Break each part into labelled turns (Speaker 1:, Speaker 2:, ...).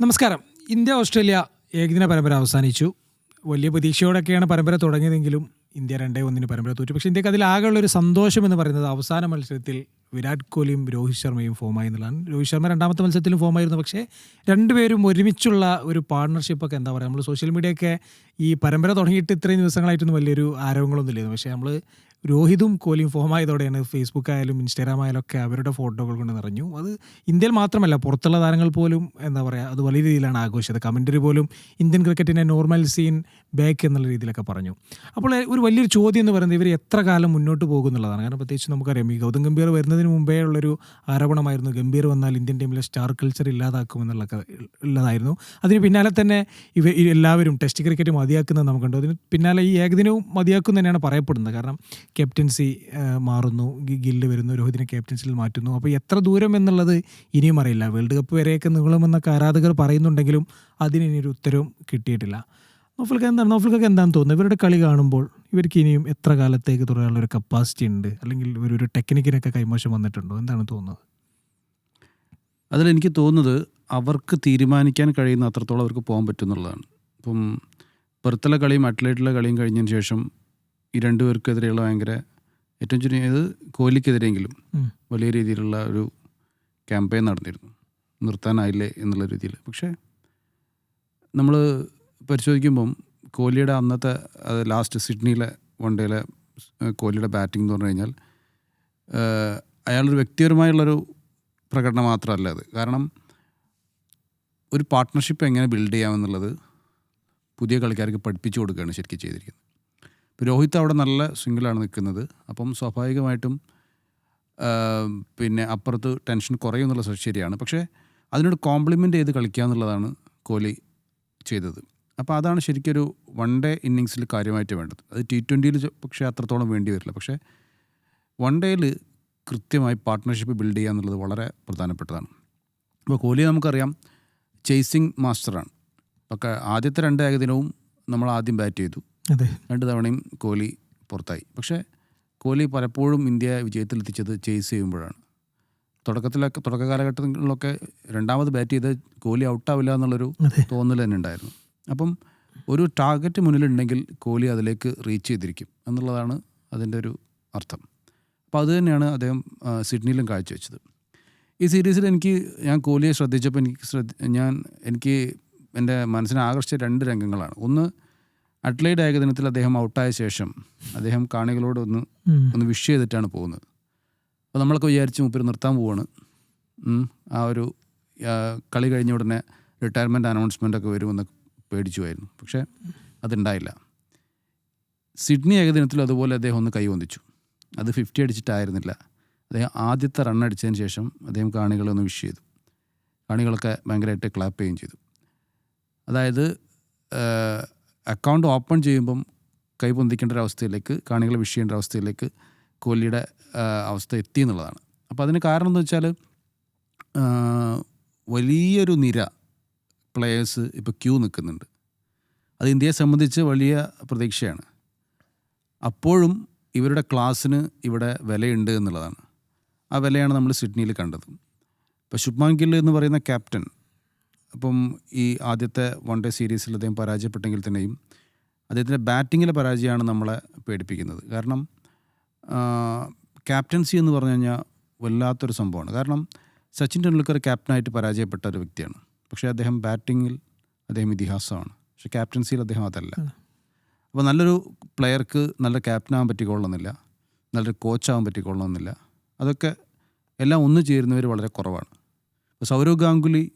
Speaker 1: നമസ്കാരം. India Australia ഏകദിന പരമ്പര അവസാനിച്ചു. വലിയ പ്രതീക്ഷയോടൊക്കെയാണ് പരമ്പര തുടങ്ങിയതെങ്കിലും ഇന്ത്യ രണ്ടേ ഒന്നിന് പരമ്പര തോറ്റു. പക്ഷേ ഇന്ത്യയ്ക്ക് അതിലാകെയുള്ള ഒരു സന്തോഷം എന്ന് പറയുന്നത് അവസാന മത്സരത്തിൽ വിരാട് കോഹ്ലിയും രോഹിത് ശർമ്മയും ഫോമായി എന്നുള്ളതാണ് രോഹിത് ശർമ്മ രണ്ടാമത്തെ മത്സരത്തിലും ഫോമായിരുന്നു പക്ഷേ രണ്ടുപേരും ഒരുമിച്ചുള്ള ഒരു പാർട്ണർഷിപ്പൊക്കെ എന്താ പറയുക നമ്മൾ സോഷ്യൽ മീഡിയ ഒക്കെ ഈ പരമ്പര തുടങ്ങിയിട്ട് ഇത്രയും ദിവസങ്ങളായിട്ടൊന്നും വലിയൊരു ആരോപണങ്ങളൊന്നും ഇല്ലായിരുന്നു പക്ഷേ നമ്മൾ രോഹിതും കോഹ്ലിയും ഫോമായതോടെയാണ് ഫേസ്ബുക്ക് ആയാലും ഇൻസ്റ്റാഗ്രാം ആയാലും ഒക്കെ അവരുടെ ഫോട്ടോകൾ കൊണ്ട് നിറഞ്ഞു. അത് ഇന്ത്യയിൽ മാത്രമല്ല പുറത്തുള്ള താരങ്ങൾ പോലും എന്താ പറയുക അത് വലിയ രീതിയിലാണ് ആഘോഷിച്ചത്. കമന്ററി പോലും ഇന്ത്യൻ ക്രിക്കറ്റിന്റെ നോർമൽ സീൻ ബാക്ക് എന്നുള്ള രീതിയിലൊക്കെ പറഞ്ഞു. അപ്പോൾ ഒരു വലിയൊരു ചോദ്യം എന്ന് പറയുന്നത് ഇവർ എത്ര കാലം മുന്നോട്ട് പോകും എന്നുള്ളതാണ് കാരണം പ്രത്യേകിച്ച് നമുക്കറിയാം ഈ ഗൗതം ഗംഭീർ വരുന്നതിന് മുമ്പേ ഉള്ളൊരു ആരോപണമായിരുന്നു ഗംഭീർ വന്നാൽ ഇന്ത്യൻ ടീമിലെ സ്റ്റാർ കൾച്ചർ ഇല്ലാതാക്കും എന്നുള്ളതൊക്കെ ഉള്ളതായിരുന്നു. അതിന് പിന്നാലെ തന്നെ ഇവ എല്ലാവരും ടെസ്റ്റ് ക്രിക്കറ്റ് മതിയാക്കുന്നത് നമുക്കുണ്ട്. അതിന് പിന്നാലെ ഈ ഏകദിനവും മതിയാക്കും തന്നെയാണ് പറയപ്പെടുന്നത്. കാരണം ക്യാപ്റ്റൻസി മാറുന്നു. ഗില്ല് വരുന്നു രോഹിതിനെ ക്യാപ്റ്റൻസിയിൽ മാറ്റുന്നു. അപ്പോൾ എത്ര ദൂരം എന്നുള്ളത് ഇനിയും അറിയില്ല. വേൾഡ് കപ്പ് വരെയൊക്കെ നീളുമെന്നൊക്കെ ആരാധകർ പറയുന്നുണ്ടെങ്കിലും അതിന് ഇനിയൊരു ഉത്തരവും കിട്ടിയിട്ടില്ല. നോഫൽക്ക് എന്താണ് നോഫൽക്കൊക്കെ എന്താണെന്ന് തോന്നുന്നത് ഇവരുടെ കളി കാണുമ്പോൾ ഇവർക്ക് ഇനിയും എത്ര കാലത്തേക്ക് തുടരാനുള്ള ഒരു കപ്പാസിറ്റി ഉണ്ട്? അല്ലെങ്കിൽ ഒരു ടെക്നിക്കിനൊക്കെ കൈമോശം വന്നിട്ടുണ്ടോ? എന്താണ് തോന്നുന്നത്?
Speaker 2: അതിലെനിക്ക് തോന്നുന്നത് അവർക്ക് തീരുമാനിക്കാൻ കഴിയുന്ന അത്രത്തോളം അവർക്ക് പോകാൻ പറ്റും എന്നുള്ളതാണ്. ഇപ്പം പുറത്തുള്ള കളിയും അട്ലേറ്റിലെ കളിയും കഴിഞ്ഞതിന് ശേഷം ഈ രണ്ടുപേർക്കെതിരെയുള്ള ഭയങ്കര ഏറ്റവും ചുരുങ്ങിയത് കോഹ്ലിക്കെതിരെയെങ്കിലും. വലിയ രീതിയിലുള്ള ഒരു ക്യാമ്പയിൻ നടന്നിരുന്നു. നിർത്താനായില്ലേ എന്നുള്ള രീതിയിൽ. പക്ഷേ നമ്മൾ പരിശോധിക്കുമ്പം കോഹ്ലിയുടെ അന്നത്തെ അത് ലാസ്റ്റ് സിഡ്നിയിലെ വൺ ഡേയിലെ കോഹ്ലിയുടെ ബാറ്റിംഗ് എന്ന് പറഞ്ഞു കഴിഞ്ഞാൽ അയാളൊരു വ്യക്തിപരമായുള്ളൊരു പ്രകടനം മാത്രമല്ല അത്. കാരണം ഒരു പാർട്ട്ണർഷിപ്പ് എങ്ങനെ ബിൽഡ് ചെയ്യാമെന്നുള്ളത് പുതിയ കളിക്കാർക്ക് പഠിപ്പിച്ചു കൊടുക്കുകയാണ് ശരിക്കും ചെയ്തിരിക്കുന്നത്. രോഹിത് അവിടെ നല്ല സിംഗിളാണ് നിൽക്കുന്നത്. അപ്പം സ്വാഭാവികമായിട്ടും പിന്നെ അപ്പുറത്ത് ടെൻഷൻ കുറയും എന്നുള്ള സ- ശരിയാണ്. പക്ഷേ അതിനോട് കോംപ്ലിമെന്റ് ചെയ്ത് കളിക്കുക എന്നുള്ളതാണ് കോഹ്ലി ചെയ്തത്. അപ്പോൾ അതാണ് ശരിക്കൊരു വൺ ഡേ ഇന്നിങ്സിൽ കാര്യമായിട്ട് വേണ്ടത്. അത് ടി ട്വന്റിയിൽ പക്ഷേ അത്രത്തോളം വേണ്ടി വരില്ല. പക്ഷേ വൺ ഡേയിൽ കൃത്യമായി പാർട്ട്ണർഷിപ്പ് ബിൽഡ് ചെയ്യുക എന്നുള്ളത് വളരെ പ്രധാനപ്പെട്ടതാണ്. അപ്പോൾ കോഹ്ലി നമുക്കറിയാം ചേസിങ് മാസ്റ്ററാണ്. ഒക്കെ ആദ്യത്തെ രണ്ട് ഏകദിനവും നമ്മൾ ആദ്യം ബാറ്റ് ചെയ്തു.
Speaker 1: അതെ.
Speaker 2: രണ്ട് തവണയും കോഹ്ലി പുറത്തായി. പക്ഷേ കോഹ്ലി പലപ്പോഴും ഇന്ത്യ വിജയത്തിലെത്തിച്ചത് ചേസ് ചെയ്യുമ്പോഴാണ്. തുടക്കത്തിലൊക്കെ തുടക്ക കാലഘട്ടങ്ങളിലൊക്കെ രണ്ടാമത് ബാറ്റ് ചെയ്ത് കോഹ്ലി ഔട്ടാവില്ല എന്നുള്ളൊരു തോന്നൽ തന്നെ ഉണ്ടായിരുന്നു. അപ്പം ഒരു ടാർഗറ്റ് മുന്നിലുണ്ടെങ്കിൽ കോഹ്ലി അതിലേക്ക് റീച്ച് ചെയ്തിരിക്കും എന്നുള്ളതാണ് അതിന്റെ ഒരു അർത്ഥം. അപ്പോൾ അതുതന്നെയാണ് അദ്ദേഹം സിഡ്നിയിലും കാഴ്ചവെച്ചത്. ഈ സീരീസിൽ എനിക്ക് ഞാൻ കോഹ്ലിയെ ശ്രദ്ധിച്ചപ്പോൾ എനിക്ക് ശ്രദ്ധ ഞാൻ എനിക്ക് എന്റെ മനസ്സിനെ ആകർഷിച്ച രണ്ട് രംഗങ്ങളാണ്. ഒന്ന് അട്ലൈഡ് ഏകദിനത്തിൽ അദ്ദേഹം ഔട്ടായ ശേഷം അദ്ദേഹം കാണികളോട് ഒന്ന് ഒന്ന് വിഷ് ചെയ്തിട്ടാണ് പോകുന്നത്. അപ്പോൾ നമ്മളൊക്കെ വിചാരിച്ച് മൂപ്പര് നിർത്താൻ പോവാണ്. ആ ഒരു കളി കഴിഞ്ഞ ഉടനെ റിട്ടയർമെന്റ് അനൗൺസ്മെന്റ് ഒക്കെ വരുമെന്ന് പേടിച്ചു പോയിരുന്നു പക്ഷേ അതുണ്ടായില്ല. സിഡ്നി ഏകദിനത്തിൽ അതുപോലെ അദ്ദേഹം ഒന്ന് കൈ കൈവന്നിച്ചു അത് ഫിഫ്റ്റി അടിച്ചിട്ടായിരുന്നില്ല. അദ്ദേഹം ആദ്യത്തെ റൺ അടിച്ചതിന് ശേഷം അദ്ദേഹം കാണികളെ ഒന്ന് വിഷ് ചെയ്തു. കാണികളൊക്കെ ഭയങ്കരമായിട്ട് ക്ലാപ്പ് ചെയ്യുകയും ചെയ്തു. അതായത് അക്കൗണ്ട് ഓപ്പൺ ചെയ്യുമ്പം കൈ പൊന്തിക്കേണ്ട ഒരു അവസ്ഥയിലേക്ക് കാണികളെ വിഷ് ചെയ്യേണ്ട ഒരു അവസ്ഥയിലേക്ക് കോഹ്ലിയുടെ അവസ്ഥ എത്തി എന്നുള്ളതാണ്. അപ്പോൾ അതിന് കാരണം എന്ന് വെച്ചാൽ വലിയൊരു നിര പ്ലെയേഴ്സ് ഇപ്പോൾ ക്യൂ നിൽക്കുന്നുണ്ട് അത് ഇന്ത്യയെ സംബന്ധിച്ച് വലിയ പ്രതീക്ഷയാണ്. അപ്പോഴും ഇവരുടെ ക്ലാസ്സിന് ഇവിടെ വിലയുണ്ട് എന്നുള്ളതാണ്. ആ വിലയാണ് നമ്മൾ സിഡ്നിയിൽ കണ്ടത്. ഇപ്പോൾ ശുഭ്മാൻ ഗിൽ എന്ന് പറയുന്ന ക്യാപ്റ്റൻ അപ്പം ഈ ആദ്യത്തെ വൺ ഡേ സീരീസിൽ അദ്ദേഹം പരാജയപ്പെട്ടെങ്കിൽ തന്നെയും അദ്ദേഹത്തിന്റെ ബാറ്റിങ്ങിലെ പരാജയമാണ് നമ്മളെ പേടിപ്പിക്കുന്നത്. കാരണം ക്യാപ്റ്റൻസി എന്ന് പറഞ്ഞു കഴിഞ്ഞാൽ വല്ലാത്തൊരു സംഭവമാണ്. കാരണം സച്ചിൻ ടെണ്ടുൽക്കർ ക്യാപ്റ്റനായിട്ട് പരാജയപ്പെട്ട ഒരു വ്യക്തിയാണ്. പക്ഷേ അദ്ദേഹം ബാറ്റിങ്ങിൽ അദ്ദേഹം ഇതിഹാസമാണ്. പക്ഷെ ക്യാപ്റ്റൻസിയിൽ അദ്ദേഹം അതല്ല. അപ്പോൾ നല്ലൊരു പ്ലെയർക്ക് നല്ല ക്യാപ്റ്റനാകാൻ പറ്റിക്കൊള്ളണമെന്നില്ല. നല്ലൊരു കോച്ചാകാൻ പറ്റിക്കൊള്ളണമെന്നില്ല. അതൊക്കെ എല്ലാം ഒന്നു ചേരുന്നവർ വളരെ കുറവാണ്. ഇപ്പോൾ സൗരവ് ഗാംഗുലി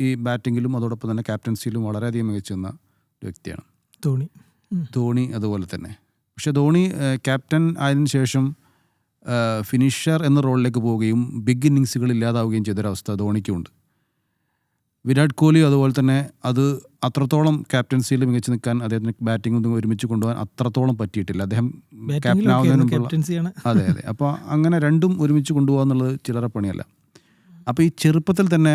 Speaker 2: ഈ ബാറ്റിങ്ങിലും അതോടൊപ്പം തന്നെ ക്യാപ്റ്റൻസിയിലും വളരെയധികം മികച്ചു നിന്ന ഒരു വ്യക്തിയാണ്.
Speaker 1: ധോണി.
Speaker 2: ധോണി അതുപോലെ തന്നെ. പക്ഷേ ധോണി ക്യാപ്റ്റൻ ആയതിനു ശേഷം ഫിനിഷർ എന്ന റോളിലേക്ക് പോവുകയും ബിഗ് ഇന്നിങ്സുകൾ ഇല്ലാതാവുകയും ചെയ്തൊരവസ്ഥ ധോണിക്കുമുണ്ട് വിരാട് കോഹ്ലി അതുപോലെ തന്നെ അത് അത്രത്തോളം ക്യാപ്റ്റൻസിയിൽ മികച്ചു നിൽക്കാൻ അദ്ദേഹത്തിന് ബാറ്റിംഗ് ഒന്നും ഒരുമിച്ച് കൊണ്ടുപോകാൻ അത്രത്തോളം പറ്റിയിട്ടില്ല. അദ്ദേഹം ക്യാപ്റ്റൻ
Speaker 1: ബാറ്റിങ്ങിലൊക്കെ
Speaker 2: ആവുന്നതിന്
Speaker 1: ക്യാപ്റ്റൻസിയാണ്.
Speaker 2: അതെ അതെ. അപ്പോൾ അങ്ങനെ രണ്ടും ഒരുമിച്ച് കൊണ്ടുപോകാന്നുള്ളത് എന്നുള്ളത് പണിയല്ല. അപ്പോൾ ഈ ചെറുപ്പത്തിൽ തന്നെ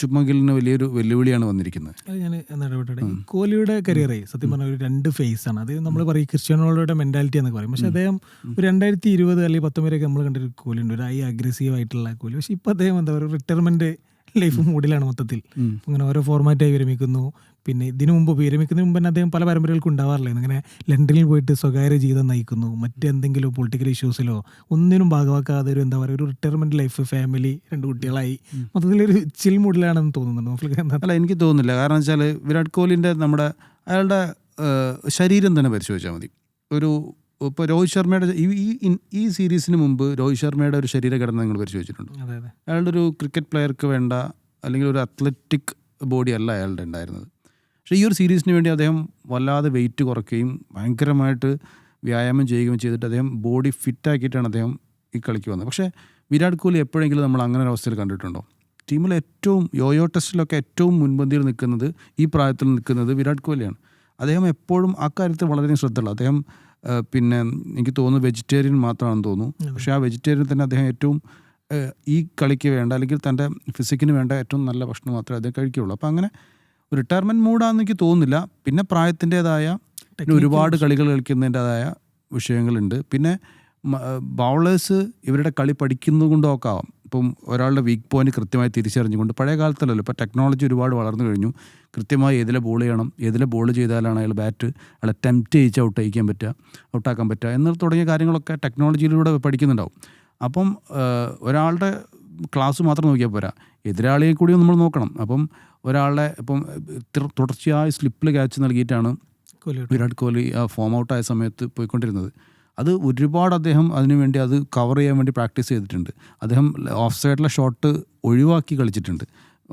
Speaker 2: ശുഭ്മൻ ഗില്ലിന് വലിയൊരു വെല്ലുവിളിയാണ് വന്നിരിക്കുന്നത്.
Speaker 1: അത് ഞാൻ ഇടപെട്ടെ. കോഹ്ലിയുടെ കരിയറേ സത്യം പറഞ്ഞ ഒരു രണ്ട് ഫേസ് ആണ്. അത് നമ്മൾ പറയും ക്രിസ്ത്യൻ റൊണാൾഡോയുടെ മെന്റാലിറ്റി എന്നൊക്കെ പറയും. പക്ഷെ അദ്ദേഹം ഒരു രണ്ടായിരത്തി ഇരുപത് അല്ലെങ്കിൽ പത്തൊമ്പതിലൊക്കെ നമ്മൾ കണ്ടൊരു കോഹ്ലി ഉണ്ട് ഒരു ഐ അഗ്രസീവ് ആയിട്ടുള്ള കോഹ്ലി. പക്ഷെ ഇപ്പം അദ്ദേഹം എന്താ പറയുക റിട്ടയർമെന്റ് ലൈഫ് മൂഡിലാണ് മൊത്തത്തിൽ.
Speaker 2: ഇങ്ങനെ
Speaker 1: അങ്ങനെ ഓരോ ഫോർമാറ്റായി വിരമിക്കുന്നു. പിന്നെ ഇതിനു മുമ്പ് വിരമിക്കുന്നതിന് മുമ്പ് തന്നെ അദ്ദേഹം പല പരമ്പരകൾക്കും ഉണ്ടാവാറില്ലേ ഇങ്ങനെ ലണ്ടനിൽ പോയിട്ട് സ്വകാര്യ ജീവിതം നയിക്കുന്നു മറ്റെന്തെങ്കിലും പൊളിറ്റിക്കൽ ഇഷ്യൂസിലോ ഒന്നിനും ഭാഗമാക്കാതെ ഒരു എന്താ പറയുക ഒരു റിട്ടയർമെന്റ് ലൈഫ് ഫാമിലി രണ്ട് കുട്ടികളായി. മൊത്തത്തിൽ ഒരു ചിൽ മൂഡിലാണെന്ന് തോന്നുന്നുണ്ട്
Speaker 2: അല്ല എനിക്ക് തോന്നുന്നില്ല. കാരണം വെച്ചാൽ വിരാട് കോഹ്ലിന്റെ നമ്മുടെ അയാളുടെ ശരീരം തന്നെ പരിശോധിച്ചാൽ മതി. ഒരു ഇപ്പോൾ രോഹിത് ശർമ്മയുടെ ഈ ഈ- സീരീസിന് മുമ്പ് രോഹിത് ശർമ്മയുടെ ഒരു ശരീരഘടന നിങ്ങൾ പരിശോധിച്ചിട്ടുണ്ട്? അയാളുടെ ഒരു ക്രിക്കറ്റ് പ്ലെയർക്ക് വേണ്ട അല്ലെങ്കിൽ ഒരു അത്ലറ്റിക് ബോഡി അല്ല അയാളുടെ ഉണ്ടായിരുന്നത്. പക്ഷേ ഈ ഒരു സീരീസിന് വേണ്ടി അദ്ദേഹം വല്ലാതെ വെയിറ്റ് കുറയ്ക്കുകയും ഭയങ്കരമായിട്ട് വ്യായാമം ചെയ്യുകയും ചെയ്തിട്ട് അദ്ദേഹം ബോഡി ഫിറ്റാക്കിയിട്ടാണ് അദ്ദേഹം ഈ കളിക്ക് വന്നത്. പക്ഷേ വിരാട് കോഹ്ലി എപ്പോഴെങ്കിലും നമ്മൾ അങ്ങനെ ഒരു അവസ്ഥയിൽ കണ്ടിട്ടുണ്ടോ? ടീമിൽ ഏറ്റവും യോയോ ടെസ്റ്റിലൊക്കെ ഏറ്റവും മുൻപന്തിയിൽ നിൽക്കുന്നത് ഈ പ്രായത്തിൽ നിൽക്കുന്നത് വിരാട് കോഹ്ലിയാണ്. അദ്ദേഹം എപ്പോഴും ആ കാര്യത്തിൽ വളരെയധികം ശ്രദ്ധയുള്ള അദ്ദേഹം പിന്നെ എനിക്ക് തോന്നുന്നു വെജിറ്റേറിയൻ മാത്രമാണെന്ന് തോന്നുന്നു. പക്ഷേ ആ വെജിറ്റേറിയൻ തന്നെ അദ്ദേഹം ഏറ്റവും ഈ കളിക്ക് വേണ്ട അല്ലെങ്കിൽ തന്റെ ഫിസിക്കിന് വേണ്ട ഏറ്റവും നല്ല ഭക്ഷണം മാത്രമേ അദ്ദേഹം കഴിക്കുകയുള്ളൂ. അപ്പോൾ അങ്ങനെ റിട്ടയർമെന്റ് മൂഡാന്ന് എനിക്ക് തോന്നുന്നില്ല. പിന്നെ പ്രായത്തിന്റെതായ പിന്നെ ഒരുപാട് കളികൾ കളിക്കുന്നതിന്റെതായ വിഷയങ്ങളുണ്ട്. പിന്നെ ബൗളേഴ്സ് ഇവരുടെ കളി പഠിക്കുന്നത് കൊണ്ടൊക്കെ ആവാം ഇപ്പം ഒരാളുടെ വീക്ക് പോയിന്റ് കൃത്യമായി തിരിച്ചറിഞ്ഞുകൊണ്ട് പഴയ കാലത്തല്ലല്ലോ ഇപ്പോൾ ടെക്നോളജി ഒരുപാട് വളർന്നു കഴിഞ്ഞു. കൃത്യമായി ഏതിലെ ബോൾ ചെയ്യണം ഏതിലെ ബോൾ ചെയ്താലാണ് അയാൾ ബാറ്റ് അയാൾ അറ്റംപ്റ്റ് ചെയ്യിച്ച് ഔട്ട് അയക്കാൻ പറ്റുക ഔട്ടാക്കാൻ പറ്റുക എന്ന് തുടങ്ങിയ കാര്യങ്ങളൊക്കെ ടെക്നോളജിയിലൂടെ പഠിക്കുന്നുണ്ടാവും. അപ്പം ഒരാളുടെ ക്ലാസ് മാത്രം നോക്കിയാൽ പോരാ. എതിരാളിയെ കൂടി നമ്മൾ നോക്കണം. അപ്പം ഒരാളെ ഇപ്പം തുടർച്ചയായ തുടർച്ചയായി സ്ലിപ്പിൽ ക്യാച്ച് നൽകിയിട്ടാണ് വിരാട് കോഹ്ലി ആ ഫോം ഔട്ടായ സമയത്ത് പോയിക്കൊണ്ടിരുന്നത്. അത് ഒരുപാട് അദ്ദേഹം അതിനുവേണ്ടി അത് കവർ ചെയ്യാൻ വേണ്ടി പ്രാക്ടീസ് ചെയ്തിട്ടുണ്ട്. അദ്ദേഹം ഓഫ് സൈഡിലെ ഷോട്ട് ഒഴിവാക്കി കളിച്ചിട്ടുണ്ട്.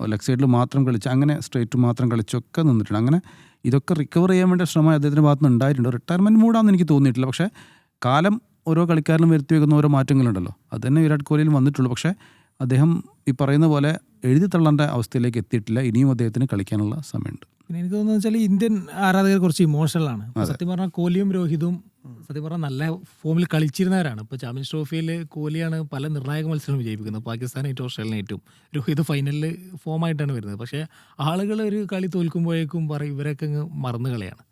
Speaker 2: ലെഗ് സൈഡിൽ മാത്രം കളിച്ച് അങ്ങനെ സ്ട്രേറ്റ് മാത്രം കളിച്ചൊക്കെ നിന്നിട്ടുണ്ട്. അങ്ങനെ ഇതൊക്കെ റിക്കവർ ചെയ്യാൻ വേണ്ടി ശ്രമം അദ്ദേഹത്തിന്റെ ഭാഗത്തുനിന്ന് ഉണ്ടായിട്ടുണ്ട്. റിട്ടയർമെന്റ് മൂടാന്ന് എനിക്ക് തോന്നിയിട്ടില്ല. പക്ഷേ കാലം ഓരോ കളിക്കാരിലും വരുത്തി വെക്കുന്ന ഓരോ മാറ്റങ്ങളുണ്ടല്ലോ. അത് തന്നെ വിരാട് കോഹ്ലിയിൽ വന്നിട്ടുള്ളൂ. പക്ഷേ അദ്ദേഹം ഈ പറയുന്ന പോലെ എഴുതി തള്ളേണ്ട അവസ്ഥയിലേക്ക് എത്തിയിട്ടില്ല. ഇനിയും അദ്ദേഹത്തിന് കളിക്കാനുള്ള സമയമുണ്ട്.
Speaker 1: പിന്നെ എനിക്ക് തോന്നുന്നത് വെച്ചാൽ ഇന്ത്യൻ ആരാധകർ കുറച്ച് ഇമോഷണലാണ് ആണ്. സത്യം പറഞ്ഞാൽ കോഹ്ലിയും രോഹിതും സത്യം പറഞ്ഞാൽ നല്ല ഫോമിൽ കളിച്ചിരുന്നവരാണ്. ഇപ്പോൾ ചാമ്പ്യൻസ് ട്രോഫിയിൽ കോഹ്ലിയാണ് പല നിർണായക മത്സരം വിജയിപ്പിക്കുന്നത്. പാകിസ്ഥാനായിട്ടും ഓസ്ട്രേലിയനായിട്ടും രോഹിത് ഫൈനലിൽ ഫോമായിട്ടാണ് വരുന്നത്. പക്ഷേ ആളുകൾ ഒരു കളി തോൽക്കുമ്പോഴേക്കും പറയും ഇവരൊക്കെ അങ്ങ് മറന്നു കളിയാണ്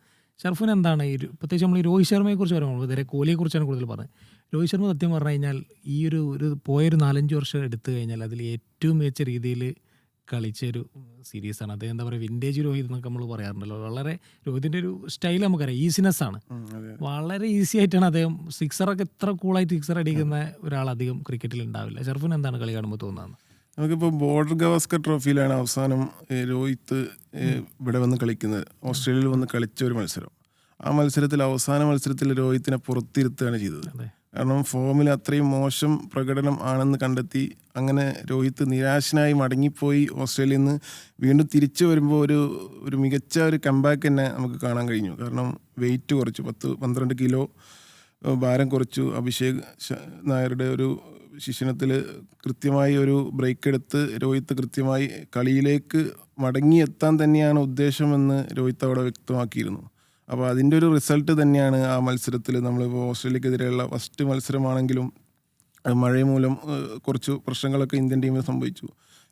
Speaker 1: ഷർഫിന് എന്താണ് ഈ പ്രത്യേകിച്ച് നമ്മൾ ഈ രോഹിത് ശർമ്മയെ കുറിച്ച് പറയുമ്പോൾ ഇതേ കോഹ്ലിയെ കുറിച്ചാണ് കൂടുതൽ പറഞ്ഞത്. രോഹിത് ശർമ്മ സത്യം പറഞ്ഞു കഴിഞ്ഞാൽ ഈ ഒരു ഒരു പോയൊരു നാലഞ്ച് വർഷം എടുത്തു കഴിഞ്ഞാൽ അതിൽ ഏറ്റവും മികച്ച രീതിയിൽ കളിച്ച ഒരു സീരീസാണ്. അദ്ദേഹം എന്താ പറയുക വിന്റേജ് രോഹിത് എന്നൊക്കെ നമ്മൾ പറയാറുണ്ടല്ലോ. വളരെ രോഹിതിന്റെ ഒരു സ്റ്റൈൽ നമുക്കറിയാം. ഈസിനെസ് ആണ്. വളരെ ഈസി ആയിട്ടാണ് അദ്ദേഹം സിക്സറൊക്കെ എത്ര കൂളായിട്ട് സിക്സർ അടിക്കുന്ന ഒരാൾ അധികം ക്രിക്കറ്റിൽ ഉണ്ടാവില്ല. ഷർഫിന് എന്താണ് കളി കാണുമ്പോൾ തോന്നുന്നത്?
Speaker 3: നമുക്കിപ്പോൾ ബോർഡർ ഗവാസ്കർ ട്രോഫിയിലാണ് അവസാനം രോഹിത്ത് രോഹിത് ഇവിടെ വന്ന് കളിക്കുന്നത്. ഓസ്ട്രേലിയയിൽ വന്ന് കളിച്ച ഒരു മത്സരം. ആ മത്സരത്തിൽ അവസാന മത്സരത്തിൽ രോഹിത്തിനെ പുറത്തിരുത്തുകയാണ് ചെയ്തത്. കാരണം ഫോമിൽ അത്രയും മോശം പ്രകടനം ആണെന്ന് കണ്ടെത്തി അങ്ങനെ രോഹിത് നിരാശനായി മടങ്ങിപ്പോയി ഓസ്ട്രേലിയയിൽ നിന്ന് വീണ്ടും തിരിച്ചു വരുമ്പോൾ ഒരു ഒരു മികച്ച ഒരു കമ്പാക്ക് തന്നെ നമുക്ക് കാണാൻ കഴിഞ്ഞു. കാരണം വെയിറ്റ് കുറച്ചു പത്ത് പന്ത്രണ്ട് കിലോ ഭാരം കുറച്ചു. അഭിഷേക് നായരുടെ ഒരു ശിക്ഷണത്തിൽ കൃത്യമായി ഒരു ബ്രേക്ക് എടുത്ത് രോഹിത് കൃത്യമായി കളിയിലേക്ക് മടങ്ങിയെത്താൻ തന്നെയാണ് ഉദ്ദേശമെന്ന് രോഹിത് അവിടെ വ്യക്തമാക്കിയിരുന്നു. അപ്പോൾ അതിന്റെ ഒരു റിസൾട്ട് തന്നെയാണ് ആ മത്സരത്തിൽ നമ്മളിപ്പോൾ ഓസ്ട്രേലിയക്കെതിരെയുള്ള ഫസ്റ്റ് മത്സരമാണെങ്കിലും മഴ മൂലം കുറച്ച് പ്രശ്നങ്ങളൊക്കെ ഇന്ത്യൻ ടീമിന് സംഭവിച്ചു.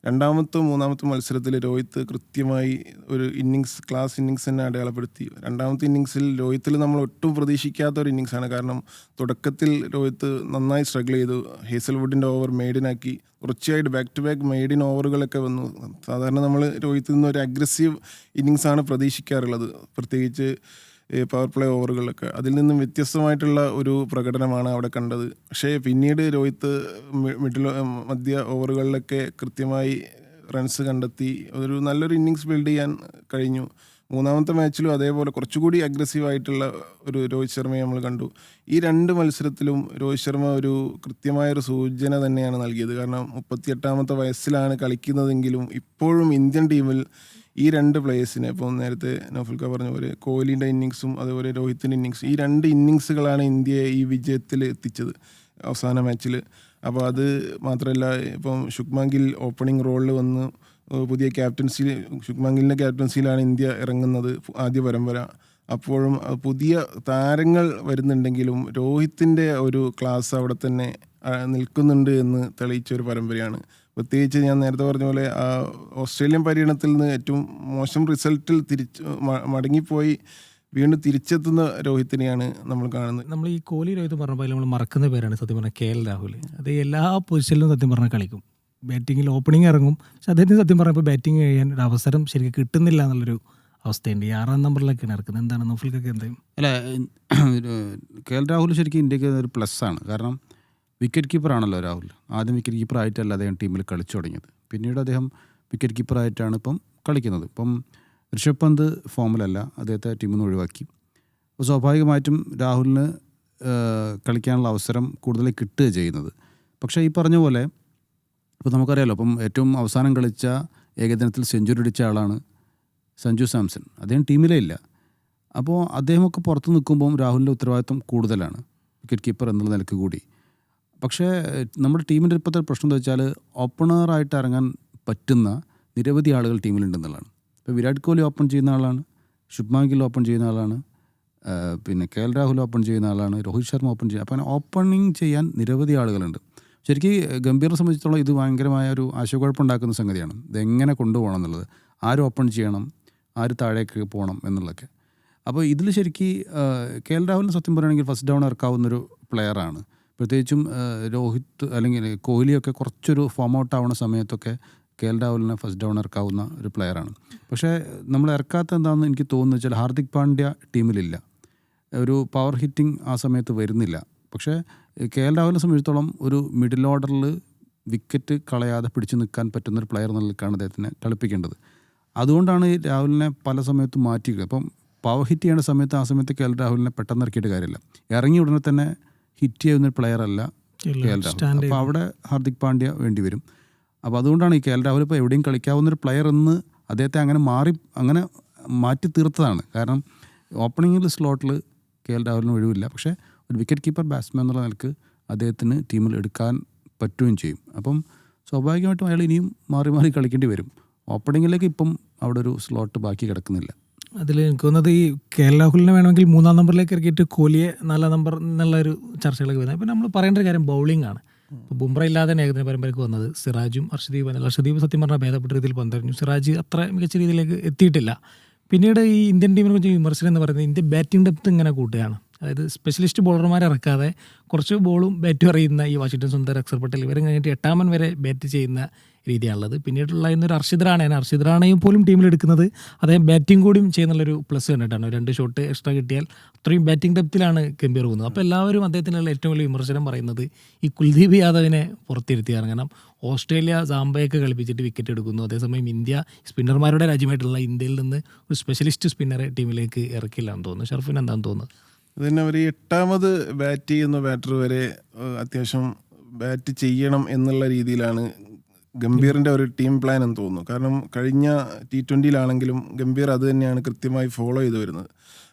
Speaker 3: രണ്ടാമത്തെ മൂന്നാമത്തെ മത്സരത്തിൽ രോഹിത് കൃത്യമായി ഒരു ഇന്നിങ്സ് ക്ലാസ് ഇന്നിങ്സ് തന്നെ അടയാളപ്പെടുത്തി. രണ്ടാമത്തെ ഇന്നിങ്സിൽ രോഹിത്തിൽ നമ്മൾ ഒട്ടും പ്രതീക്ഷിക്കാത്ത ഒരു ഇന്നിങ്സാണ് കാരണം തുടക്കത്തിൽ രോഹിത് നന്നായി സ്ട്രഗിൾ ചെയ്തു. ഹേസൽവുഡിന്റെ ഓവർ മെയ്ഡിനാക്കി തുടർച്ചയായിട്ട് ബാക്ക് ടു ബാക്ക് മെയ്ഡിൻ ഓവറുകളൊക്കെ വന്നു. സാധാരണ നമ്മൾ രോഹിത്തിൽ നിന്ന് ഒരു അഗ്രസീവ് ഇന്നിങ്സാണ് പ്രതീക്ഷിക്കാറുള്ളത്. പ്രത്യേകിച്ച് പവർ പ്ലേ ഓവറുകളിലൊക്കെ അതിൽ നിന്നും വ്യത്യസ്തമായിട്ടുള്ള ഒരു പ്രകടനമാണ് അവിടെ കണ്ടത്. പക്ഷേ പിന്നീട് രോഹിത് മിഡിൽ മധ്യ ഓവറുകളിലൊക്കെ കൃത്യമായി റൺസ് കണ്ടെത്തി. ഒരു നല്ലൊരു ഇന്നിങ്സ് ബിൽഡ് ചെയ്യാൻ കഴിഞ്ഞു. മൂന്നാമത്തെ മാച്ചിലും അതേപോലെ കുറച്ചുകൂടി അഗ്രസീവായിട്ടുള്ള ഒരു രോഹിത് ശർമ്മയെ നമ്മൾ കണ്ടു. ഈ രണ്ട് മത്സരത്തിലും രോഹിത് ശർമ്മ ഒരു കൃത്യമായൊരു സൂചന തന്നെയാണ് നൽകിയത്. കാരണം മുപ്പത്തിയെട്ടാമത്തെ വയസ്സിലാണ് കളിക്കുന്നതെങ്കിലും ഇപ്പോഴും ഇന്ത്യൻ ടീമിൽ ഈ രണ്ട് പ്ലേയേഴ്സിനെ ഇപ്പോൾ നേരത്തെ നൗഫൽക്ക പറഞ്ഞ പോലെ കോഹ്ലിന്റെ ഇന്നിങ്സും അതുപോലെ രോഹിത്തിന്റെ ഇന്നിങ്സും ഈ രണ്ട് ഇന്നിങ്സുകളാണ് ഇന്ത്യയെ ഈ വിജയത്തിൽ എത്തിച്ചത് അവസാന മാച്ചിൽ അപ്പോൾ അത് മാത്രമല്ല ഇപ്പം ശുക്മാൻ ഗിൽ ഓപ്പണിംഗ് റോളിൽ വന്ന്. പുതിയ ക്യാപ്റ്റൻസി ശുക്മാൻ ക്യാപ്റ്റൻസിയിലാണ് ഇന്ത്യ ഇറങ്ങുന്നത് ആദ്യ പരമ്പര. അപ്പോഴും പുതിയ താരങ്ങൾ വരുന്നുണ്ടെങ്കിലും രോഹിത്തിന്റെ ഒരു ക്ലാസ് അവിടെ തന്നെ നിൽക്കുന്നുണ്ട് എന്ന് തെളിയിച്ച ഒരു പരമ്പരയാണ്. പ്രത്യേകിച്ച് ഞാൻ നേരത്തെ പറഞ്ഞ പോലെ ആ ഓസ്ട്രേലിയൻ പര്യടനത്തിൽ നിന്ന് ഏറ്റവും മോശം റിസൾട്ടിൽ തിരിച്ച് മടങ്ങിപ്പോയി വീണ്ടും തിരിച്ചെത്തുന്ന രോഹിത്തിനെയാണ് നമ്മൾ കാണുന്നത്.
Speaker 1: നമ്മൾ ഈ കോഹ്ലി രോഹിത് പറഞ്ഞപ്പോൾ നമ്മൾ മറക്കുന്ന പേരാണ് സത്യം പറഞ്ഞാൽ കെ എൽ രാഹുൽ. അത് എല്ലാ പൊസിഷനിലും സത്യം പറഞ്ഞാൽ കളിക്കും. ബാറ്റിങ്ങിൽ ഓപ്പണിംഗ് ഇറങ്ങും. പക്ഷെ അദ്ദേഹത്തിന് സത്യം പറഞ്ഞപ്പോൾ ബാറ്റിംഗ് ചെയ്യാൻ ഒരു അവസരം ശരിക്കും കിട്ടുന്നില്ല എന്നുള്ളൊരു അവസ്ഥയുണ്ട്. ഈ ആറാം നമ്പറിലൊക്കെയാണ് ഇറക്കുന്നത്. എന്താണ് നൗഫൽക്കൊക്കെ എന്തെങ്കിലും
Speaker 2: അല്ല ഒരു കെ എൽ രാഹുൽ ശരിക്കും ഇന്ത്യയ്ക്ക് ഒരു പ്ലസ് ആണ്. കാരണം വിക്കറ്റ് കീപ്പറാണല്ലോ രാഹുൽ. ആദ്യം വിക്കറ്റ് കീപ്പറായിട്ടല്ല അദ്ദേഹം ടീമിൽ കളിച്ചു തുടങ്ങിയത്. പിന്നീട് അദ്ദേഹം വിക്കറ്റ് കീപ്പറായിട്ടാണ് ഇപ്പം കളിക്കുന്നത്. ഇപ്പം ഋഷഭ് പന്ത് ഫോമിലല്ല അദ്ദേഹത്തെ ടീമിൽ നിന്ന് ഒഴിവാക്കി. അപ്പോൾ സ്വാഭാവികമായിട്ടും രാഹുലിന് കളിക്കാനുള്ള അവസരം കൂടുതൽ കിട്ടുക ചെയ്യുന്നത്. പക്ഷേ ഈ പറഞ്ഞ പോലെ ഇപ്പോൾ നമുക്കറിയാലോ അപ്പം ഏറ്റവും അവസാനം കളിച്ച ഏകദിനത്തിൽ സെഞ്ചുറി അടിച്ച ആളാണ് സഞ്ജു സാംസൺ. അദ്ദേഹം ടീമിലേ ഇല്ല. അപ്പോൾ അദ്ദേഹമൊക്കെ പുറത്ത് നിൽക്കുമ്പം രാഹുലിന്റെ ഉത്തരവാദിത്വം കൂടുതലാണ്. വിക്കറ്റ് കീപ്പർ എന്നുള്ള നിലയ്ക്ക് കൂടി. പക്ഷേ നമ്മുടെ ടീമിന്റെ ഇപ്പോഴത്തെ പ്രശ്നം എന്താ വെച്ചാൽ ഓപ്പണറായിട്ട് ഇറങ്ങാൻ പറ്റുന്ന നിരവധി ആളുകൾ ടീമിലുണ്ടെന്നുള്ളതാണ്. ഇപ്പോൾ വിരാട് കോഹ്ലി ഓപ്പൺ ചെയ്യുന്ന ആളാണ് ശുഭ്മാൻ ഗിൽ ഓപ്പൺ ചെയ്യുന്ന ആളാണ് പിന്നെ കെ എൽ രാഹുൽ ഓപ്പൺ ചെയ്യുന്ന ആളാണ് രോഹിത് ശർമ്മ ഓപ്പൺ ചെയ്യുക അങ്ങനെ ഓപ്പണിങ് ചെയ്യാൻ നിരവധി ആളുകളുണ്ട്. ശരിക്കും ഗംഭീറിനെ സംബന്ധിച്ചിടത്തോളം ഇത് ഭയങ്കരമായ ഒരു ആശയക്കുഴപ്പമുണ്ടാക്കുന്ന സംഗതിയാണ്. ഇതെങ്ങനെ കൊണ്ടുപോകണം എന്നുള്ളത് ആര് ഓപ്പൺ ചെയ്യണം ആര് താഴേക്ക് പോകണം എന്നുള്ളതൊക്കെ. അപ്പോൾ ഇതിൽ ശരിക്കും കെ എൽ രാഹുലിന് സത്യം പറയുകയാണെങ്കിൽ ഫസ്റ്റ് ഡൗൺ ഇറക്കാവുന്നൊരു പ്ലെയറാണ് പ്രത്യേകിച്ചും രോഹിത് അല്ലെങ്കിൽ കോഹ്ലിയൊക്കെ കുറച്ചൊരു ഫോം ഔട്ട് ആവുന്ന സമയത്തൊക്കെ കെ എൽ രാഹുലിനെ ഫസ്റ്റ് ഡൗൺ ഇറക്കാവുന്ന ഒരു പ്ലെയറാണ് പക്ഷേ നമ്മൾ ഇറക്കാത്ത എന്താണെന്ന് എനിക്ക് തോന്നുന്നു വെച്ചാൽ ഹാർദിക് പാണ്ഡ്യ ടീമിലില്ല. ഒരു പവർ ഹിറ്റിംഗ് ആ സമയത്ത് വരുന്നില്ല. പക്ഷേ കെ എൽ രാഹുലിനെ സംബന്ധിച്ചിടത്തോളം ഒരു മിഡിൽ ഓർഡറിൽ വിക്കറ്റ് കളയാതെ പിടിച്ചു നിൽക്കാൻ പറ്റുന്ന ഒരു പ്ലെയർ നിലക്കാണ് അദ്ദേഹത്തിനെ കളിപ്പിക്കേണ്ടത് അതുകൊണ്ടാണ് ഈ രാഹുലിനെ പല സമയത്തും മാറ്റിയത് അപ്പം പവർ ഹിറ്റ് ചെയ്യേണ്ട സമയത്ത് ആ സമയത്ത് കെ എൽ രാഹുലിനെ പെട്ടെന്ന് ഇറക്കിയിട്ട് കാര്യമില്ല. ഇറങ്ങിയ ഉടനെ തന്നെ ഹിറ്റ് ചെയ്യുന്ന പ്ലെയർ അല്ല കെ എൽ രാഹുൽ. അപ്പോൾ അവിടെ ഹാർദിക് പാണ്ഡ്യ വേണ്ടി വരും അപ്പോൾ അതുകൊണ്ടാണ് ഈ കെ എൽ രാഹുൽ ഇപ്പോൾ എവിടെയും കളിക്കാവുന്ന ഒരു പ്ലെയർ എന്ന് അദ്ദേഹത്തെ അങ്ങനെ മാറി അങ്ങനെ മാറ്റി തീർത്തതാണ്. കാരണം ഓപ്പണിംഗിൽ സ്ലോട്ടിൽ കെ എൽ രാഹുലിന് ഒഴിവില്ല. പക്ഷേ ഒരു വിക്കറ്റ് കീപ്പർ ബാറ്റ്സ്മാൻ എന്നുള്ള നിലയ്ക്ക് അദ്ദേഹത്തിന് ടീമിൽ എടുക്കാൻ പറ്റുകയും ചെയ്യും. അപ്പം സ്വാഭാവികമായിട്ടും അയാൾ ഇനിയും മാറി മാറി കളിക്കേണ്ടി വരും. ഓപ്പണിങ്ങിലേക്ക് ഇപ്പം അവിടെ ഒരു സ്ലോട്ട് ബാക്കി കിടക്കുന്നില്ല.
Speaker 1: അതിൽ എനിക്ക് തോന്നുന്നത് ഈ കേരള രാഹുലിനെ വേണമെങ്കിൽ മൂന്നാം നമ്പറിലേക്ക് ഇറക്കിയിട്ട് കോഹ്ലിയെ നാലാം നമ്പർ എന്നുള്ള ഒരു ചർച്ചകളൊക്കെ വരുന്നത്. അപ്പോൾ നമ്മൾ പറയേണ്ട കാര്യം ബൗളിംഗ് ആണ്. ബുംറ ഇല്ലാതെ ഏകദിന പരമ്പരയ്ക്ക് വന്നത് സിറാജും അർഷദീപ് അല്ല അർഷദീപ് സത്യം പറഞ്ഞാൽ ഭേദപ്പെട്ട രീതിയിൽ പന്തറിഞ്ഞു. സിറാജ് അത്ര മികച്ച രീതിയിലേക്ക് എത്തിയിട്ടില്ല. പിന്നീട് ഈ ഇന്ത്യൻ ടീമിനെ കുറിച്ച് വിമർശനം എന്ന് പറയുന്നത് ഇന്ത്യ ബാറ്റിംഗ് ഡെപ്ത് ഇങ്ങനെ കൂട്ടുകയാണ്. അതായത് സ്പെഷ്യലിസ്റ്റ് ബോളർമാരെ ഇറക്കാതെ കുറച്ച് ബോളും ബാറ്റും അറിയുന്ന ഈ വാഷിംഗ്ടൺ സുന്ദർ അക്സർ പട്ടേൽ ഇവരും കഴിഞ്ഞിട്ട് എട്ടാമൻ വരെ ബാറ്റ് ചെയ്യുന്ന രീതിയാണുള്ളത്. പിന്നീടുള്ള ഇന്നൊരു അർഷിദ് റാണയാണ്. അർഷിദ് റാണയും പോലും ടീമിലെടുക്കുന്നത് അദ്ദേഹം ബാറ്റിംഗ് കൂടിയും ചെയ്യുന്നുള്ളൊരു പ്ലസ് കണ്ടിട്ടാണ്. രണ്ട് ഷോട്ട് എക്സ്ട്രാ കിട്ടിയാൽ അത്രയും ബാറ്റിംഗ് ഡെപ്തിലാണ് ഗംഭീർ പോകുന്നത്. അപ്പോൾ എല്ലാവരും അദ്ദേഹത്തിനുള്ള ഏറ്റവും വലിയ വിമർശനം പറയുന്നത് ഈ കുൽദീപ് യാദവിനെ പുറത്തിരുത്തിയാണ്. കാരണം ഓസ്ട്രേലിയ സാംബയൊക്കെ കളിപ്പിച്ചിട്ട് വിക്കറ്റ് എടുക്കുന്നു. അതേസമയം ഇന്ത്യ സ്പിന്നർമാരുടെ രാജ്യമായിട്ടുള്ള ഇന്ത്യയിൽ നിന്ന് ഒരു സ്പെഷ്യലിസ്റ്റ് സ്പിന്നറെ ടീമിലേക്ക് ഇറക്കില്ല എന്ന് തോന്നുന്നു. ഷർഫിന് എന്താണെന്ന് തോന്നുന്നത്
Speaker 3: അതുതന്നെ അവർ എട്ടാമത് ബാറ്റ് ചെയ്യുന്ന ബാറ്റർ വരെ അത്യാവശ്യം ബാറ്റ് ചെയ്യണം എന്നുള്ള രീതിയിലാണ് ഗംഭീറിന്റെ ഒരു ടീം പ്ലാൻ എന്ന് തോന്നുന്നു. കാരണം കഴിഞ്ഞ ടി ട്വന്റിയിലാണെങ്കിലും ഗംഭീർ അത് തന്നെയാണ് കൃത്യമായി ഫോളോ ചെയ്തു വരുന്നത്.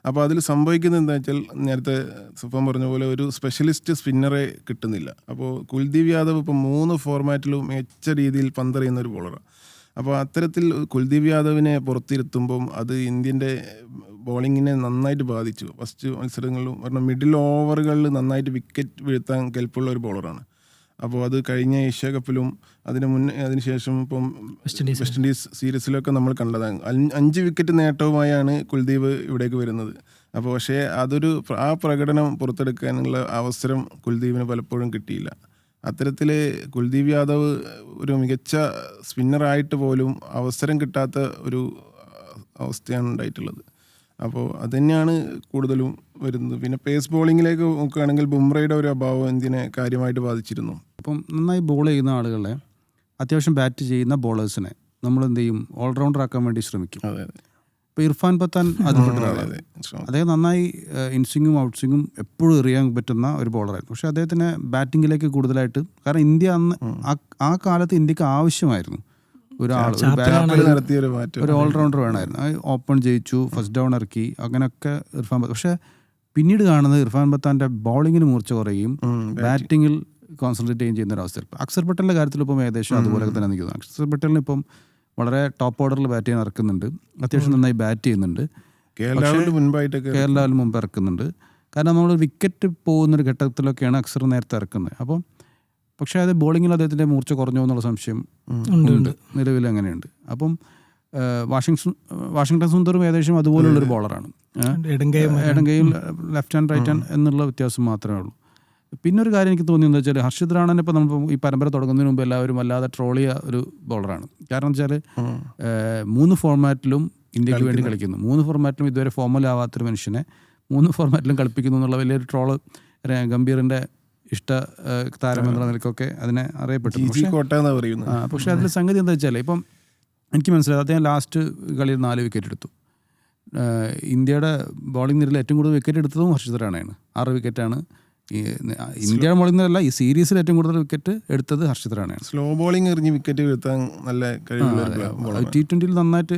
Speaker 3: അപ്പോൾ അതിൽ സംഭവിക്കുന്നത് എന്താ വെച്ചാൽ നേരത്തെ സുഫം പറഞ്ഞ പോലെ ഒരു സ്പെഷ്യലിസ്റ്റ് സ്പിന്നറെ കിട്ടുന്നില്ല. അപ്പോൾ കുൽദീപ് യാദവ് ഇപ്പോൾ മൂന്ന് ഫോർമാറ്റിലും മികച്ച രീതിയിൽ പന്തെറിയുന്ന ഒരു ബോളറാണ് അപ്പോൾ അത്തരത്തിൽ കുൽദീപ് യാദവിനെ പുറത്തിരുത്തുമ്പം അത് ഇന്ത്യന്റെ ബോളിങ്ങിനെ നന്നായിട്ട് ബാധിച്ചു. ഫസ്റ്റ് മത്സരങ്ങളിലും കാരണം മിഡിൽ ഓവറുകളിൽ നന്നായിട്ട് വിക്കറ്റ് വീഴ്ത്താൻ കെൽപ്പുള്ള ഒരു ബോളറാണ് അപ്പോൾ അത് കഴിഞ്ഞ ഏഷ്യ കപ്പിലും അതിന് മുന്നേ അതിന് ശേഷം ഇപ്പം
Speaker 1: വെസ്റ്റ് ഇൻഡീസ്
Speaker 3: വെസ്റ്റ് ഇൻഡീസ് സീരീസിലൊക്കെ നമ്മൾ കണ്ടതാണ്. അഞ്ച് അഞ്ച് വിക്കറ്റ് നേട്ടവുമായാണ് കുൽദീപ് ഇവിടേക്ക് വരുന്നത്. അപ്പോൾ പക്ഷേ അതൊരു ആ പ്രകടനം പുറത്തെടുക്കാനുള്ള അവസരം കുൽദീപിന് പലപ്പോഴും കിട്ടിയില്ല. അത്തരത്തിൽ കുൽദീപ് യാദവ് ഒരു മികച്ച സ്പിന്നറായിട്ട് പോലും അവസരം കിട്ടാത്ത ഒരു അവസ്ഥയാണ് ഉണ്ടായിട്ടുള്ളത്. അപ്പോൾ അതുതന്നെയാണ് കൂടുതലും വരുന്നത്. പിന്നെ പേസ് ബോളിങ്ങിലേക്ക് നോക്കുകയാണെങ്കിൽ ബുംറയുടെ ഒരു അഭാവം എന്തിനെ കാര്യമായിട്ട് ബാധിച്ചിരുന്നു?
Speaker 2: അപ്പം നന്നായി ബോൾ ചെയ്യുന്ന ആളുകളെ അത്യാവശ്യം ബാറ്റ് ചെയ്യുന്ന ബോളേഴ്സിനെ നമ്മൾ എന്ത് ചെയ്യും? ഓൾറൗണ്ടർ ആക്കാൻ വേണ്ടി ശ്രമിക്കും.
Speaker 3: അതെ അതെ.
Speaker 2: ഇപ്പോൾ ഇർഫാൻ പത്താൻ അതിൽപ്പെട്ട ഒരാളാണ് അദ്ദേഹം നന്നായി ഇൻസ്വിങ്ങും ഔട്ട് സ്വിങ്ങും എപ്പോഴും എറിയാൻ പറ്റുന്ന ഒരു ബോളറായിരുന്നു പക്ഷേ അദ്ദേഹത്തിന് ബാറ്റിങ്ങിലേക്ക് കൂടുതലായിട്ട് കാരണം ഇന്ത്യ അന്ന് ആ- കാലത്ത് ഇന്ത്യയ്ക്ക് ആവശ്യമായിരുന്നു. ഒരാൾ ഒരു ഓൾറൗണ്ടർ വേണമായിരുന്നു. ഓപ്പൺ ജയിച്ചു ഫസ്റ്റ് ഡൗൺ ഇറക്കി അങ്ങനെയൊക്കെ ഇർഫാൻ പക്ഷേ പിന്നീട് കാണുന്നത് ഇർഫാൻ പത്താന്റെ ബോളിങ്ങിന് മൂർച്ച കുറയും ബാറ്റിങ്ങിൽ കോൺസെൻട്രേറ്റ് ചെയ്യുകയും ചെയ്യുന്ന ഒരു അവസ്ഥ. അക്സർ പട്ടേലിന്റെ കാര്യത്തിൽ ഇപ്പം ഏകദേശം അതുപോലെ തന്നെ നിൽക്കുന്നു. അക്സർ പട്ടേലിന് ഇപ്പം വളരെ ടോപ്പ് ഓർഡറിൽ ബാറ്റ് ചെയ്യാൻ ഇറക്കുന്നുണ്ട്. അത്യാവശ്യം നന്നായി ബാറ്റ് ചെയ്യുന്നുണ്ട്.
Speaker 3: കേരളാവിൽ
Speaker 2: മുമ്പ് ഇറക്കുന്നുണ്ട്. കാരണം നമ്മൾ വിക്കറ്റ് പോകുന്നൊരു ഘട്ടത്തിലൊക്കെയാണ് അക്സർ നേരത്തെ ഇറക്കുന്നത്. അപ്പം പക്ഷേ അത് ബോളിങ്ങിൽ അദ്ദേഹത്തിന്റെ മൂർച്ച കുറഞ്ഞോ എന്നുള്ള സംശയം
Speaker 1: ഉണ്ട്.
Speaker 2: ഉണ്ട് നിലവിൽ അങ്ങനെയുണ്ട്. അപ്പം വാഷിംഗ്ടൺ വാഷിംഗ്ടൺ സുന്ദറും ഏകദേശം അതുപോലുള്ളൊരു ബോളറാണ് ഇടങ്കയിൽ ലെഫ്റ്റ് ഹാൻഡ് റൈറ്റ് ഹാൻഡ് എന്നുള്ള വ്യത്യാസം മാത്രമേ ഉള്ളൂ. പിന്നെ ഒരു കാര്യം എനിക്ക് തോന്നിയെന്ന് വെച്ചാൽ ഹർഷിത് റാണനെ ഇപ്പോൾ നമ്മൾ ഈ പരമ്പര തുടങ്ങുന്നതിന് മുമ്പ് എല്ലാവരും വല്ലാതെ ട്രോളിയ ഒരു ബോളറാണ് കാരണം വെച്ചാൽ മൂന്ന് ഫോർമാറ്റിലും ഇന്ത്യയ്ക്ക് വേണ്ടി കളിക്കുന്നു. മൂന്ന് ഫോർമാറ്റിലും ഇതുവരെ ഫോമലാവാത്തൊരു മനുഷ്യനെ മൂന്ന് ഫോർമാറ്റിലും കളിപ്പിക്കുന്നു എന്നുള്ള വലിയൊരു ട്രോൾ ഗംഭീറിന്റെ ഇഷ്ട താരമെന്നുള്ള താരം എന്നുള്ള നിലക്കൊക്കെ അതിനെ അറിയപ്പെട്ടു പക്ഷെ അതിൽ സംഗതി എന്താ വെച്ചാൽ ഇപ്പം എനിക്ക് മനസ്സിലായത് അദ്ദേഹം ലാസ്റ്റ് കളിയിൽ നാല് വിക്കറ്റ് എടുത്തു. ഇന്ത്യയുടെ ബോളിംഗ് നിരയിൽ ഏറ്റവും കൂടുതൽ വിക്കറ്റ് എടുത്തതും ഹർഷിത് റാണയാണ്. ആറ് വിക്കറ്റാണ് ഈ ഇന്ത്യയുടെ ബോളിംഗ് നിരല്ല ഈ സീരീസിൽ ഏറ്റവും കൂടുതൽ വിക്കറ്റ് എടുത്തത് ഹർഷിത്രാണ്
Speaker 3: സ്ലോ ബോളിംഗ് എറിഞ്ഞ് വിക്കറ്റ് വീഴ്ത്താൻ നല്ല കഴിവുള്ള ഒരു bowler ആണ്.
Speaker 2: ടി ട്വന്റിയിൽ നന്നായിട്ട്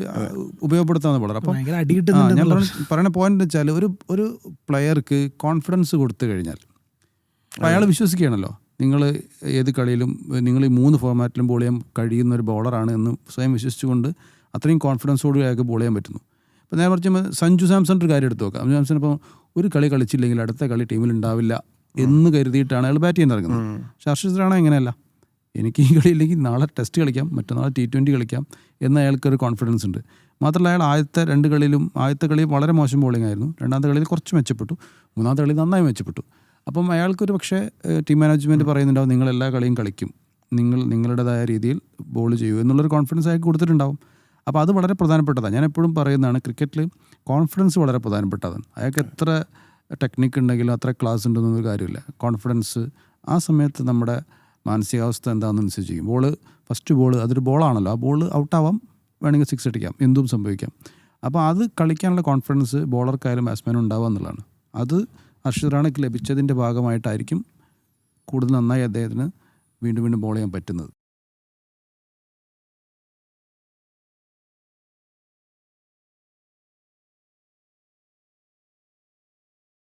Speaker 2: ഉപയോഗപ്പെടുത്താവുന്ന ബോളർ അപ്പം ഞാൻ പറയുന്ന പോയിന്റ് വെച്ചാൽ ഒരു ഒരു പ്ലെയർക്ക് കോൺഫിഡൻസ് കൊടുത്തു കഴിഞ്ഞാൽ അപ്പോൾ അയാൾ വിശ്വസിക്കുകയാണല്ലോ. നിങ്ങൾ ഏത് കളിയിലും നിങ്ങൾ ഈ മൂന്ന് ഫോർമാറ്റിലും ബോൾ ചെയ്യാൻ കഴിയുന്ന ഒരു ബോളറാണ് എന്ന് സ്വയം വിശ്വസിച്ചുകൊണ്ട് അത്രയും കോൺഫിഡൻസോട് അയാൾക്ക് ബോൾ ചെയ്യാൻ പറ്റുന്നു. ഇപ്പം നേരെ മറിച്ച് സഞ്ജു സാംസൺ ഒരു കാര്യം എടുത്ത് നോക്കാം. സഞ്ജു സാംസൺ ഇപ്പോൾ ഒരു കളി കളിച്ചില്ലെങ്കിൽ അടുത്ത കളി ടീമിൽ ഉണ്ടാവില്ല എന്ന് കരുതിയിട്ടാണ് അയാൾ ബാറ്റ് ചെയ്യാൻ ഇറങ്ങുന്നത് പക്ഷെ ഹർഷിത് റാണ എങ്ങനെയല്ല? എനിക്ക് ഈ കളിയില്ലെങ്കിൽ നാളെ ടെസ്റ്റ് കളിക്കാം മറ്റന്നാൾ ടി ട്വന്റി കളിക്കാം എന്ന് അയാൾക്കൊരു കോൺഫിഡൻസ് ഉണ്ട്. മാത്രമല്ല അയാൾ ആദ്യത്തെ രണ്ട് കളിയിലും ആദ്യത്തെ കളി വളരെ മോശം ബോളിംഗ് ആയിരുന്നു. രണ്ടാമത്തെ കളിയിൽ കുറച്ച് മെച്ചപ്പെട്ടു. മൂന്നാമത്തെ കളി നന്നായി മെച്ചപ്പെട്ടു. അപ്പം അയാൾക്കൊരു പക്ഷേ ടീം മാനേജ്മെന്റ് പറയുന്നുണ്ടാവും നിങ്ങൾ എല്ലാ കളിയും കളിക്കും. നിങ്ങൾ നിങ്ങളുടേതായ രീതിയിൽ ബോൾ ചെയ്യൂ എന്നുള്ളൊരു കോൺഫിഡൻസ് അയാൾക്ക് കൊടുത്തിട്ടുണ്ടാവും. അപ്പോൾ അത് വളരെ പ്രധാനപ്പെട്ടതാണ്. ഞാൻ എപ്പോഴും പറയുന്നതാണ് ക്രിക്കറ്റിൽ കോൺഫിഡൻസ് വളരെ പ്രധാനപ്പെട്ടതാണ്. അയാൾക്ക് എത്ര ടെക്നിക്ക് ഉണ്ടെങ്കിലും അത്ര ക്ലാസ് ഉണ്ടെന്നൊരു കാര്യമില്ല. കോൺഫിഡൻസ് ആ സമയത്ത് നമ്മുടെ മാനസികാവസ്ഥ എന്താണെന്ന് ചെയ്യും ബോൾ ഫസ്റ്റ് ബോൾ അതൊരു ബോളാണല്ലോ ആ ബോൾ ഔട്ടാവാം വേണമെങ്കിൽ സിക്സ് അടിക്കാം. എന്തും സംഭവിക്കാം. അപ്പോൾ അത് കളിക്കാനുള്ള കോൺഫിഡൻസ് ബോളർക്കായാലും ബാറ്റ്സ്മാനും ഉണ്ടാവുക എന്നുള്ളതാണ്. അത് ഹർഷിത് റാണയ്ക്ക് ലഭിച്ചതിന്റെ ഭാഗമായിട്ടായിരിക്കും കൂടുതൽ നന്നായി അദ്ദേഹത്തിന് വീണ്ടും വീണ്ടും ബോൾ ചെയ്യാൻ പറ്റുന്നത്.